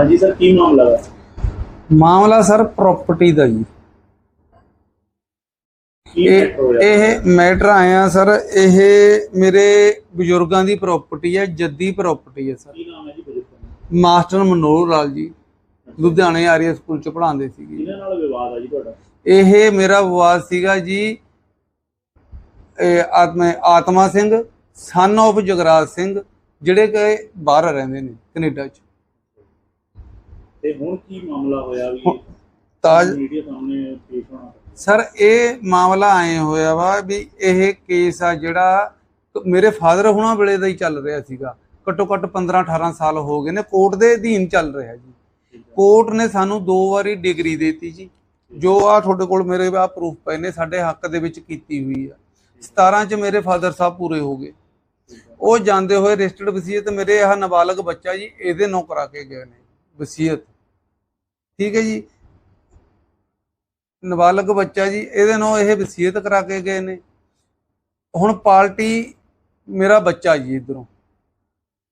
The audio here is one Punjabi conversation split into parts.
ਹਾਂਜੀ ਸਰ ਕੀ ਮਾਮਲਾ ਹੈ ਮਾਮਲਾ ਸਰ ਪ੍ਰਾਪਰਟੀ ਦਾ ਜੀ। ਇਹ ਇਹ ਮੈਟਰ ਆਇਆ ਸਰ ਇਹ ਮੇਰੇ ਬਜ਼ੁਰਗਾਂ ਦੀ ਪ੍ਰਾਪਰਟੀ ਹੈ ਜੱਦੀ ਪ੍ਰਾਪਰਟੀ ਹੈ ਸਰ। ਕੀ ਨਾਮ ਹੈ ਜੀ ਬਜ਼ੁਰਗਾਂ ਮਾਸਟਰ ਮਨੋਹਰ ਲਾਲ ਜੀ ਲੁਧਿਆਣੇ ਆਰੀਆ ਸਕੂਲ ਚ ਪੜ੍ਹਾਉਂਦੇ ਸੀਗੇ। ਨਾਲ ਵਿਵਾਦ ਜੀ ਤੁਹਾਡਾ? ਇਹ ਮੇਰਾ ਵਿਵਾਦ ਸੀਗਾ ਜੀ ਇਹ ਆਤਮਾ ਆਤਮਾ ਸਿੰਘ ਸਨ of ਜਗਰਾਜ ਸਿੰਘ ਜਿਹੜੇ ਕਿ ਬਾਹਰ ਰਹਿੰਦੇ ਨੇ ਕੈਨੇਡਾ ਚ। ਤੇ ਹੁਣ ਕੀ ਮਾਮਲਾ ਹੋਇਆ ਵੀ ਤਾਜ ਮੀਡੀਆ ਸਾਹਮਣੇ ਪੇਸ਼ ਹੋਣਾ ਸਰ ਇਹ ਮਾਮਲਾ ਆਏ ਹੋਇਆ ਵਾ ਵੀ ਇਹ ਕੇਸ ਆ ਜਿਹੜਾ ਮੇਰੇ ਫਾਦਰ ਹੁਣਾਂ ਵੇਲੇ ਦਾ ਹੀ ਚੱਲ ਰਿਹਾ ਸੀਗਾ। ਘੱਟੋ ਘੱਟ 15 18 ਸਾਲ ਹੋ ਗਏ ਨੇ ਕੋਰਟ ਦੇ ਅਧੀਨ ਚੱਲ ਰਿਹਾ ਜੀ। ਕੋਰਟ ਨੇ ਸਾਨੂੰ ਦੋ ਵਾਰੀ ਡਿਗਰੀ ਦਿੱਤੀ ਜੀ। ਜੋ ਆ ਤੁਹਾਡੇ ਕੋਲ ਮੇਰੇ ਆ ਪ੍ਰੂਫ ਪਏ ਨੇ ਸਾਡੇ ਹੱਕ ਦੇ ਵਿੱਚ ਕੀਤੀ ਹੋਈ ਆ। 17 ਚ ਮੇਰੇ ਫਾਦਰ ਸਾਹਿਬ ਪੂਰੇ ਹੋ ਗਏ। ਉਹ ਜਾਂਦੇ ਹੋਏ ਰਜਿਸਟਰਡ ਵਸੀਅਤ ਮੇਰੇ ਆਹ ਨਾਬਾਲਗ ਬੱਚਾ ਜੀ ਇਹਦੇ ਨਾਂ ਕਰਾ ਕੇ ਗਏ ਨੇ। ਵਸੀਅਤ। ਠੀਕ ਹੈ ਜੀ। ਨਾਬਾਲਗ ਬੱਚਾ ਜੀ, ਇਹਦੇ ਨਾਲ ਇਹ ਵਸੀਅਤ ਕਰਾ ਕੇ ਗਏ ਨੇ। ਹੁਣ ਪਾਰਟੀ ਮੇਰਾ ਬੱਚਾ ਜੀ ਇਧਰੋਂ।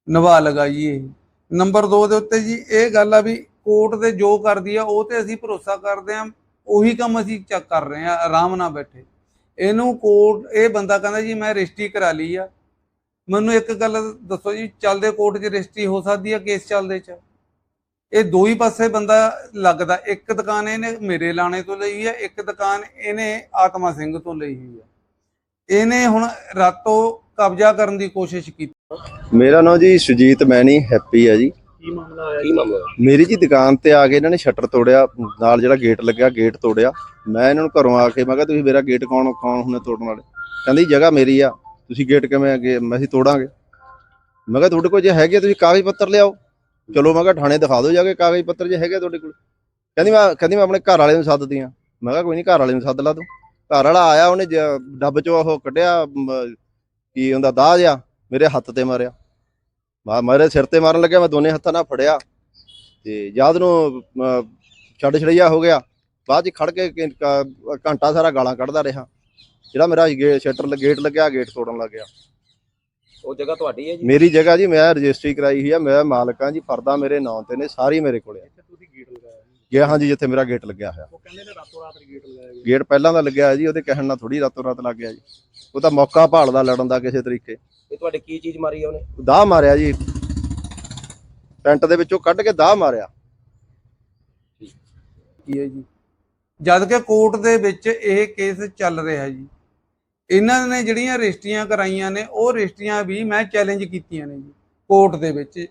ਨਾਬਾਲਗ ਆ ਜੀ ਇਹ। ਨੰਬਰ 2 ਦੇ ਉੱਤੇ ਜੀ, ਇਹ ਗੱਲ ਆ ਵੀ ਕੋਰਟ ਦੇ ਜੋ ਕਰਦੀ ਆ, ਉਹ ਤੇ ਅਸੀਂ ਭਰੋਸਾ ਕਰਦੇ ਆ। ਉਹੀ ਕੰਮ ਅਸੀਂ ਚੈੱਕ ਕਰ ਰਹੇ ਆ, ਆਰਾਮ ਨਾਲ ਬੈਠੇ। ਇਹਨੂੰ ਕੋਰਟ, ਇਹ ਬੰਦਾ ਕਹਿੰਦਾ ਜੀ, ਮੈਂ ਰਜਿਸਟਰੀ ਕਰਾ ਲਈ ਆ। ਮੈਨੂੰ ਇੱਕ ਗੱਲ ਦੱਸੋ ਜੀ, ਚੱਲਦੇ ਕੋਰਟ 'ਚ ਰਜਿਸਟਰੀ ਹੋ ਸਕਦੀ ਆ, ਕੇਸ ਚੱਲਦੇ 'ਚ? ਇਹ ਦੋ ਹੀ ਪਾਸੇ ਬੰਦਾ ਲੱਗਦਾ ਇੱਕ ਦੁਕਾਨ ਇਹਨੇ ਮੇਰੇ ਲਾਣੇ ਤੋਂ ਲਈ ਹੈ ਇੱਕ ਦੁਕਾਨ ਇਹਨੇ ਆਤਮਾ ਸਿੰਘ ਤੋਂ ਲਈ ਹੋਈ ਹੈ। ਇਹਨੇ ਹੁਣ ਰਾਤੋਂ ਕਬਜ਼ਾ ਕਰਨ ਦੀ ਕੋਸ਼ਿਸ਼ ਕੀਤੀ। ਮੇਰਾ ਨਾਮ ਜੀ ਸੁਜੀਤ ਮੈਣੀ ਹੈਪੀ ਹੈ ਜੀ। ਕੀ ਮਾਮਲਾ ਹੋਇਆ? ਕੀ ਮਾਮਲਾ ਮੇਰੀ ਜੀ ਦੁਕਾਨ ਤੇ ਆ ਕੇ ਇਹਨਾਂ ਨੇ ਸ਼ਟਰ ਤੋੜਿਆ ਨਾਲ ਜਿਹੜਾ ਗੇਟ ਲੱਗਿਆ ਗੇਟ ਤੋੜਿਆ। ਮੈਂ ਇਹਨਾਂ ਨੂੰ ਘਰੋਂ ਆ ਕੇ ਮੈਂ ਕਿਹਾ ਤੁਸੀਂ ਮੇਰਾ ਗੇਟ ਕੌਣ ਕੌਣ ਹੁੰਨੇ ਤੋੜਨ ਵਾਲੇ? ਕਹਿੰਦੀ ਜਗ੍ਹਾ ਮੇਰੀ ਆ ਤੁਸੀਂ ਗੇਟ ਕਿਵੇਂ ਅੱਗੇ ਮੈਂ ਅਸੀਂ ਤੋੜਾਂਗੇ। ਮੈਂ ਕਿਹਾ ਤੁਹਾਡੇ ਕੋਲ ਜੇ ਹੈਗੇ ਤੁਸੀਂ ਕਾਗਜ਼ ਪੱਤਰ ਲਿਆਓ। ਚਲੋ ਮੈਂ ਕਿਹਾ ਥਾਣੇ ਦਿਖਾ ਦਿਓ ਜਾ ਕੇ ਕਾਗਜ਼ ਪੱਤਰ ਜੇ ਹੈਗੇ ਤੁਹਾਡੇ ਕੋਲ। ਕਹਿੰਦੀ ਮੈਂ ਕਹਿੰਦੀ ਮੈਂ ਆਪਣੇ ਘਰ ਵਾਲੇ ਨੂੰ ਸੱਦਦੀ ਆ ਮੈਂ ਕਿਹਾ ਕੋਈ ਨਹੀਂ ਘਰ ਵਾਲੇ ਨੂੰ ਸੱਦ ਲਾ ਤੂੰ। ਘਰ ਵਾਲਾ ਆਇਆ ਉਹਨੇ ਡੱਬ ਚੋਂ ਉਹ ਕੱਢਿਆ ਮ, ਕੀ ਹੁੰਦਾ ਦਾਜ ਆ ਮੇਰੇ ਹੱਥ ਤੇ ਮਾਰਿਆ। ਮਾ ਮੇਰੇ ਸਿਰ ਤੇ ਮਾਰਨ ਲੱਗਿਆ ਮੈਂ ਦੋਨੇ ਹੱਥਾਂ ਨਾਲ ਫੜਿਆ। ਤੇ ਯਾਦ ਨੂੰ ਅਮ, ਛੱਡ ਛੜਈਆ ਹੋ ਗਿਆ। ਬਾਅਦ ਚ ਖੜ ਕੇ ਘੰਟਾ ਸਾਰਾ ਗਾਲਾਂ ਕੱਢਦਾ ਰਿਹਾ। ਜਿਹੜਾ ਮੇਰਾ ਸ਼ਟਰ ਗੇਟ ਲੱਗਿਆ ਗੇਟ ਤੋੜਨ ਲੱਗ ਗਿਆ ਉਹ ਜਗ੍ਹਾ ਤੁਹਾਡੀ ਹੈ ਜੀ? ਮੇਰੀ ਜਗ੍ਹਾ ਜੀ ਮੈਂ ਰਜਿਸਟਰੀ ਕਰਾਈ ਹੋਈ ਆ ਮੈਂ ਮਾਲਕ ਜੀ ਫਰਦਾ ਮੇਰੇ ਨਾਂ ਤੇ ਨੇ ਸਾਰੀ ਮੇਰੇ ਕੋਲੇ ਆ। ਤੁਸੀਂ ਗੇਟ ਲਗਾਇਆ ਜੀ। ਗਿਆ ਹਾਂ ਜੀ ਜਿੱਥੇ ਮੇਰਾ ਗੇਟ ਲੱਗਿਆ ਹੋਇਆ। ਉਹ ਕਹਿੰਦੇ ਨੇ ਰਾਤੋਂ ਰਾਤ ਗੇਟ ਲਗਾਇਆ ਗਿਆ। ਗੇਟ ਪਹਿਲਾਂ ਦਾ ਲੱਗਿਆ ਹੋਇਆ ਜੀ ਉਹਦੇ ਕਹਿਣ ਨਾਲ ਥੋੜੀ ਰਾਤੋਂ ਰਾਤ ਲੱਗ ਗਿਆ ਜੀ। ਉਹ ਤਾਂ ਮੌਕਾ ਭਾਲਦਾ ਲੜਨ ਦਾ ਕਿਸੇ ਤਰੀਕੇ। ਇਹ ਤੁਹਾਡੇ ਕੀ ਚੀਜ਼ ਮਾਰੀ ਆ ਉਹਨੇ? ਦਾਹ ਮਾਰਿਆ ਜੀ। ਟੈਂਟ ਦੇ ਵਿੱਚੋਂ ਕੱਢ ਕੇ ਦਾਹ ਮਾਰਿਆ। ਕੀ ਹੈ ਜੀ? ਜਦ ਕਿ ਕੋਰਟ ਦੇ ਵਿੱਚ ਇਹ ਕੇਸ ਚੱਲ ਰਿਹਾ ਜੀ। ਇਹਨਾਂ ਨੇ ਜਿਹੜੀਆਂ ਰਜਿਸਟਰੀਆਂ ਕਰਾਈਆਂ ਨੇ ਉਹ ਰਜਿਸਟਰੀਆਂ ਵੀ ਮੈਂ ਚੈਲੰਜ ਕੀਤੀਆਂ ਨੇ ਜੀ ਕੋਰਟ ਦੇ ਵਿੱਚ।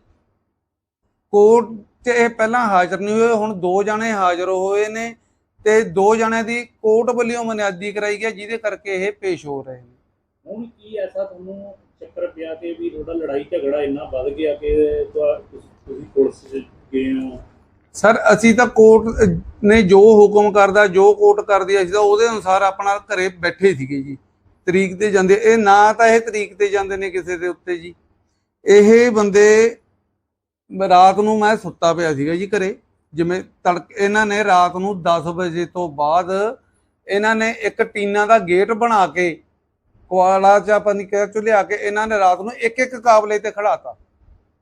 ਕੋਰਟ 'ਚ ਇਹ ਪਹਿਲਾਂ ਹਾਜ਼ਰ ਨਹੀਂ ਹੋਏ ਹੁਣ ਦੋ ਜਣੇ ਹਾਜ਼ਰ ਹੋਏ ਨੇ ਤੇ ਦੋ ਜਣਿਆਂ ਦੀ ਕੋਰਟ ਵੱਲੋਂ ਮਨਿਆਦੀ ਕਰਾਈ ਗਿਆ ਜਿਹਦੇ ਕਰਕੇ ਇਹ ਪੇਸ਼ ਹੋ ਰਹੇ ਨੇ। ਹੁਣ ਕੀ ਐਸਾ ਤੁਹਾਨੂੰ ਚੱਕਰ ਪਿਆ ਕਿ ਵੀ ਤੁਹਾਡਾ ਲੜਾਈ ਝਗੜਾ ਇੰਨਾ ਵੱਧ ਗਿਆ ਕਿ ਤੁਸੀਂ ਪੁਲਿਸ ਗਏ ਹੋ? ਸਰ ਅਸੀਂ ਤਾਂ ਕੋਰਟ ਨੇ ਜੋ ਹੁਕਮ ਕਰਦਾ ਜੋ ਕੋਰਟ ਕਰਦੀ ਅਸੀਂ ਤਾਂ ਉਹਦੇ ਅਨੁਸਾਰ ਆਪਣਾ ਘਰੇ ਬੈਠੇ ਸੀਗੇ ਜੀ। ਤਰੀਕ ਤੇ ਜਾਂਦੇ ਇਹ ਨਾ ਤਾਂ ਇਹ ਤਰੀਕ ਤੇ ਜਾਂਦੇ ਨੇ ਕਿਸੇ ਦੇ ਉੱਤੇ ਜੀ। ਇਹ ਬੰਦੇ ਰਾਤ ਨੂੰ ਮੈਂ ਸੁੱਤਾ ਪਿਆ ਸੀਗਾ ਜੀ ਘਰੇ। ਜਿਵੇਂ ਤੜਕ, ਇਹਨਾਂ ਨੇ ਰਾਤ ਨੂੰ 10 ਵਜੇ ਤੋਂ ਬਾਅਦ ਇਹਨਾਂ ਨੇ ਇੱਕ ਟੀਨਾ ਦਾ ਗੇਟ ਬਣਾ ਕੇ ਕੁਆਲਾ ਚ ਆਪਾਂ ਨਹੀਂ ਕਹਿ ਲਿਆ ਕੇ ਇਹਨਾਂ ਨੇ ਰਾਤ ਨੂੰ ਇੱਕ ਇੱਕ ਕਾਬਲੇ ਤੇ ਖੜਾਤਾ।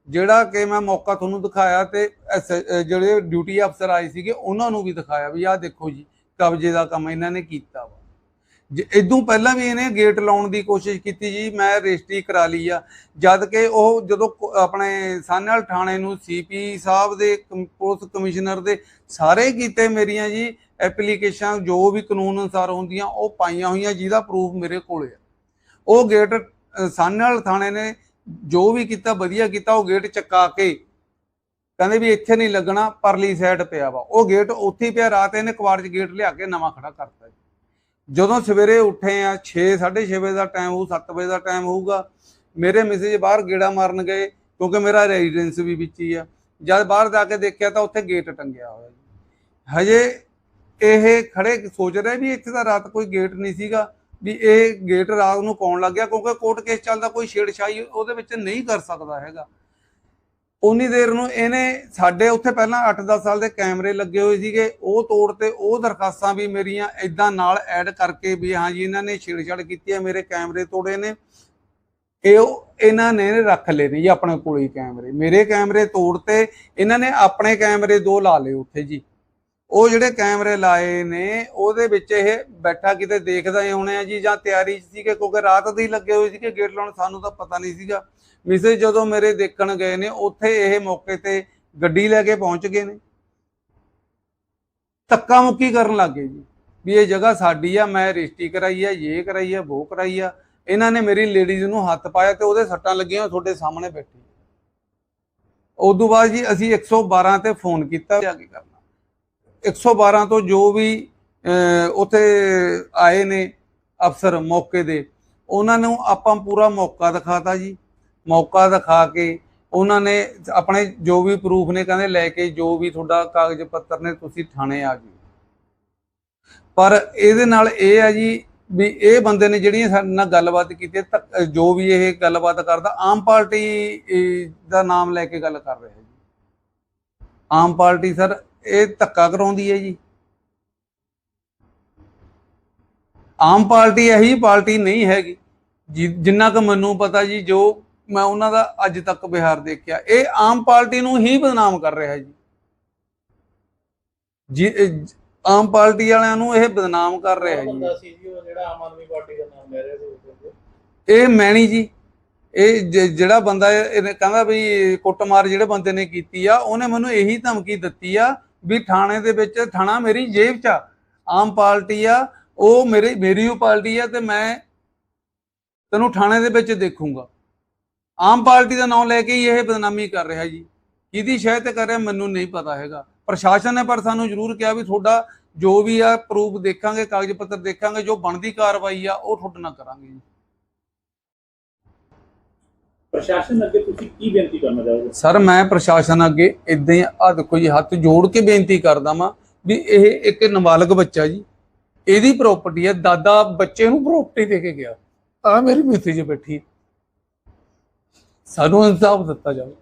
ਜਿਹੜਾ ਕਿ ਮੈਂ ਮੌਕਾ ਤੁਹਾਨੂੰ ਦਿਖਾਇਆ ਤੇ ਐਸ- ਜਿਹੜੇ ਡਿਊਟੀ ਅਫਸਰ ਆਏ ਸੀਗੇ, ਉਹਨਾਂ ਨੂੰ ਵੀ ਦਿਖਾਇਆ ਵੀ ਆਹ ਦੇਖੋ ਜੀ, ਕਬਜ਼ੇ ਦਾ ਕੰਮ ਇਹਨਾਂ ਨੇ ਕੀਤਾ ਵਾ। ਇਦੋਂ ਪਹਿਲਾਂ ਵੀ ਇਹਨੇ ਗੇਟ ਲਾਉਣ ਦੀ ਕੋਸ਼ਿਸ਼ ਕੀਤੀ ਜੀ ਮੈਂ ਰਜਿਸਟਰੀ ਕਰਾ ਲਈ ਆ। ਜਦ ਕਿ ਉਹ ਜਦੋਂ ਆਪਣੇ ਸਾਨੇਵਾਲ ਥਾਣੇ ਨੂੰ ਸੀਪੀ ਸਾਹਿਬ ਦੇ ਪੁਲਿਸ ਕਮਿਸ਼ਨਰ ਦੇ ਸਾਰੇ ਕੀਤੇ ਮੇਰੀਆਂ ਜੀ ਐਪਲੀਕੇਸ਼ਨ ਜੋ ਵੀ ਕਾਨੂੰਨ ਅਨੁਸਾਰ ਹੁੰਦੀਆਂ ਉਹ ਪਾਈਆਂ ਹੋਈਆਂ ਜਿਹਦਾ ਪ੍ਰੂਫ ਮੇਰੇ ਕੋਲ ਆ। ਉਹ ਗੇਟ ਅਹ, ਸਾਨੇਵਾਲ ਥਾਣੇ ਨੇ ਜੋ ਵੀ ਕੀਤਾ ਵਧੀਆ ਕੀਤਾ ਉਹ ਗੇਟ ਚੱਕਾ ਕੇ ਕਹਿੰਦੇ ਵੀ ਇੱਥੇ ਨਹੀਂ ਲੱਗਣਾ ਪਰਲੀ ਸਾਈਡ ਪਿਆ ਵਾ। ਉਹ ਗੇਟ ਉੱਥੇ ਹੀ ਪਿਆ ਰਾਤ ਇਹਨੇ ਕਵਾੜ 'ਚ ਗੇਟ ਲਿਆ ਕੇ ਨਵਾਂ ਖੜਾ ਕਰਤਾ ਜੀ। ਜਦੋਂ ਸਵੇਰੇ ਉੱਠੇ ਆ 6 6:30 ਵਜੇ ਦਾ ਟਾਈਮ ਹੋਊ 7 ਵਜੇ ਦਾ ਟਾਈਮ ਹੋਊਗਾ, ਮੇਰੇ ਮੈਸੇਜ ਬਾਹਰ ਗੇੜਾ ਮਾਰਨ ਗਏ, ਕਿਉਂਕਿ ਮੇਰਾ ਰੈਜ਼ੀਡੈਂਸ ਵੀ ਵਿੱਚ ਹੀ ਆ। ਜਦ ਬਾਹਰ ਜਾ ਕੇ ਦੇਖਿਆ ਤਾਂ ਉੱਥੇ ਗੇਟ ਟੰਗਿਆ ਹੋਇਆ ਜੀ। ਹਜੇ ਇਹ ਖੜੇ ਸੋਚ ਰਹੇ ਵੀ ਇੱਥੇ ਤਾਂ ਰਾਤ ਕੋਈ ਗੇਟ ਨਹੀਂ ਸੀਗਾ, ਵੀ ਇਹ ਗੇਟ ਰਾਤ ਨੂੰ ਪਾਉਣ ਲੱਗ ਗਿਆ, ਕਿਉਂਕਿ ਕੋਰਟ ਕੇਸ ਚੱਲਦਾ, ਕੋਈ ਛੇੜਛਾਈ ਉਹਦੇ ਵਿੱਚ ਨਹੀਂ ਕਰ ਸਕਦਾ ਹੈਗਾ। ਉਨੀ ਦੇਰ ਨੂੰ ਇਹਨੇ ਸਾਡੇ ਉੱਥੇ ਪਹਿਲਾਂ 8-10 ਸਾਲ ਦੇ ਕੈਮਰੇ ਲੱਗੇ ਹੋਏ ਸੀਗੇ, ਉਹ ਤੋੜ ਤੇ ਉਹ ਦਰਖਾਸਤਾਂ ਵੀ ਮੇਰੀਆਂ ਇਦਾਂ ਨਾਲ ਐਡ ਕਰਕੇ ਵੀ ਹਾਂ ਜੀ, ਇਹਨਾਂ ਨੇ ਛੇੜਛਾੜ ਕੀਤੀ ਹੈ, ਮੇਰੇ ਕੈਮਰੇ ਤੋੜੇ ਨੇ। ਇਹ ਇਹਨਾਂ ਨੇ ਰੱਖ ਲਏ ਨੇ ਜੀ ਆਪਣੇ ਕੋਲ ਹੀ ਕੈਮਰੇ। ਮੇਰੇ ਕੈਮਰੇ ਤੋੜ ਤੇ ਇਹਨਾਂ ਨੇ ਆਪਣੇ ਕੈਮਰੇ ਦੋ ਲਾ ਲਏ ਉੱਥੇ ਜੀ। ਉਹ ਜਿਹੜੇ ਕੈਮਰੇ ਲਾਏ ਨੇ, ਉਹਦੇ ਵਿੱਚ ਇਹ ਬੈਠਾ ਕਿਤੇ ਦੇਖਦਾ ਹੀ ਹੋਣੇ ਆ ਜੀ, ਜਾਂ ਤਿਆਰੀ 'ਚ ਸੀਗੇ, ਕਿਉਂਕਿ ਰਾਤ ਦੇ ਲੱਗੇ ਹੋਏ ਸੀਗੇ, ਗੇਟ ਲਾਉਣ ਸਾਨੂੰ ਤਾਂ ਪਤਾ ਨਹੀਂ ਸੀਗਾ। ਮਿਸੇ ਜਦੋਂ ਮੇਰੇ ਦੇਖਣ ਗਏ ਨੇ, ਉੱਥੇ ਇਹ ਮੌਕੇ ਤੇ ਗੱਡੀ ਲੈ ਕੇ ਪਹੁੰਚ ਗਏ ਨੇ। ਧੱਕਾ ਮੁੱਕੀ ਕਰਨ ਲੱਗੇ ਜੀ, ਵੀ ਇਹ ਜਗ੍ਹਾ ਸਾਡੀ ਆ, ਮੈਂ ਰਜਿਸਟਰੀ ਕਰਾਈ ਆ ਇਹ ਕਰਾਈ ਆ ਉਹ ਕਰਾਈ ਆ। ਇਹਨਾਂ ਨੇ ਮੇਰੀ ਲੇਡੀਜ਼ ਨੂੰ ਹੱਥ ਪਾਇਆ ਤੇ ਉਹਦੇ ਸੱਟਾਂ ਲੱਗੀਆਂ ਤੁਹਾਡੇ ਸਾਹਮਣੇ ਬੈਠੀ। ਤੋਂ ਬਾਅਦ ਜੀ ਅਸੀਂ 112 ਤੇ ਫੋਨ ਕੀਤਾ, ਜਾ ਕੇ ਕਰਨਾ। 112 ਤੋਂ ਜੋ ਵੀ ਅਹ, ਉੱਥੇ ਆਏ ਨੇ ਅਫਸਰ ਮੌਕੇ ਦੇ ਉਹਨਾਂ ਨੂੰ ਆਪਾਂ ਪੂਰਾ ਮੌਕਾ ਦਿਖਾਤਾ ਜੀ। ਮੌਕਾ ਦਿਖਾ ਕੇ ਉਹਨਾਂ ਨੇ ਆਪਣੇ ਜੋ ਵੀ ਪ੍ਰੂਫ ਨੇ ਕਹਿੰਦੇ ਲੈ ਕੇ ਜੋ ਵੀ ਤੁਹਾਡਾ ਕਾਗਜ਼ ਪੱਤਰ ਨੇ ਤੁਸੀਂ ਥਾਣੇ ਆ ਜਾਓ ਪਰ ਇਹਦੇ ਨਾਲ ਇਹ ਆ ਜੀ ਵੀ ਇਹ ਬੰਦੇ ਨੇ ਜਿਹੜੀਆਂ ਸਾਡੇ ਨਾਲ ਗੱਲਬਾਤ ਕੀਤੀ ਜੋ ਵੀ ਇਹ ਗੱਲਬਾਤ ਕਰਦਾ ਆਮ ਪਾਰਟੀ ਦਾ ਨਾਮ ਲੈ ਕੇ ਗੱਲ ਕਰ ਰਿਹਾ ਜੀ। ਆਮ ਪਾਰਟੀ ਸਰ ਇਹ ਧੱਕਾ ਕਰਾਉਂਦੀ ਹੈ ਜੀ। ਆਮ ਪਾਰਟੀ ਇਹੀ ਪਾਰਟੀ ਨਹੀਂ ਹੈਗੀ। ਜਿੰਨਾ ਕੁ ਮੈਨੂੰ ਪਤਾ ਜੀ ਜੋ ਮੈਂ ਉਹਨਾਂ ਦਾ ਅੱਜ ਤੱਕ ਬਿਹਾਰ ਦੇਖਿਆ ਇਹ ਆਮ ਪਾਰਟੀ ਨੂੰ ਹੀ ਬਦਨਾਮ ਕਰ ਰਿਹਾ ਜੀ। ਜੀ ਆਮ ਪਾਰਟੀ ਵਾਲਿਆਂ ਨੂੰ ਇਹ ਬਦਨਾਮ ਕਰ ਰਿਹਾ ਜੀ। ਜਿਹੜਾ ਆਮ ਆਦਮੀ ਪਾਰਟੀ ਦਾ ਨਾਮ ਲੈ ਰਿਹਾ ਸੀ ਇਹ ਮੈਣੀ ਜੀ ਇਹ ਜਿਹੜਾ ਬੰਦਾ ਕਹਿੰਦਾ ਵੀ ਕੁੱਟਮਾਰ ਜਿਹੜੇ ਬੰਦੇ ਨੇ ਕੀਤੀ ਆ ਉਹਨੇ ਮੈਨੂੰ ਇਹੀ ਧਮਕੀ ਦਿੱਤੀ ਆ ਵੀ ਥਾਣੇ ਦੇ ਵਿੱਚ ਥਾਣਾ ਮੇਰੀ ਜੇਬ 'ਚ ਆਮ ਪਾਰਟੀ ਆ, ਉਹ ਮੇਰੀ ਮੇਰੀ ਉਹ ਪਾਰਟੀ ਆ ਤੇ ਮੈਂ ਤੈਨੂੰ ਥਾਣੇ ਦੇ ਵਿੱਚ ਦੇਖੂੰਗਾ। ਆਮ ਪਾਰਟੀ ਦਾ ਨਾਮ ਲੈ ਕੇ ਹੀ ਇਹ ਬਦਨਾਮੀ ਕਰ ਰਿਹਾ ਜੀ। ਕਿਹਦੀ ਸ਼ਹਿ ਤੇ ਕਰ ਰਿਹਾ ਮੈਨੂੰ ਨਹੀਂ ਪਤਾ ਹੈਗਾ। ਪ੍ਰਸ਼ਾਸਨ ਨੇ ਪਰ ਸਾਨੂੰ ਜ਼ਰੂਰ ਕਿਹਾ ਵੀ ਤੁਹਾਡਾ ਜੋ ਵੀ ਆ, ਪ੍ਰੂਫ ਦੇਖਾਂਗੇ, ਕਾਗਜ਼ ਪੱਤਰ ਦੇਖਾਂਗੇ, ਜੋ ਬਣਦੀ ਕਾਰਵਾਈ ਆ, ਉਹ ਤੁਹਾਡੇ ਨਾਲ ਕਰਾਂਗੇ ਜੀ। ਪ੍ਰਸ਼ਾਸਨ ਅੱਗੇ ਤੁਸੀਂ ਕੀ ਬੇਨਤੀ ਕਰਨਾ ਚਾਹੋਗੇ? ਸਰ, ਮੈਂ ਪ੍ਰਸ਼ਾਸਨ ਅੱਗੇ ਇਦਾਂ ਹੀ ਆ ਦੇਖੋ ਜੀ ਹੱਥ ਜੋੜ ਕੇ ਬੇਨਤੀ ਕਰਦਾ ਵਾਂ ਵੀ ਇਹ ਇੱਕ ਨਾਬਾਲਗ ਬੱਚਾ ਜੀ, ਇਹਦੀ ਪ੍ਰਾਪਰਟੀ ਹੈ, ਦਾਦਾ ਬੱਚੇ ਨੂੰ ਪ੍ਰਾਪਰਟੀ ਦੇ ਕੇ ਗਿਆ। ਆ ਮੇਰੀ ਮਿੱਥੇ 'ਚ ਬੈਠੀ ਸਾਨੂੰ ਇਨਸਾਫ ਦਿੱਤਾ ਜਾਵੇ।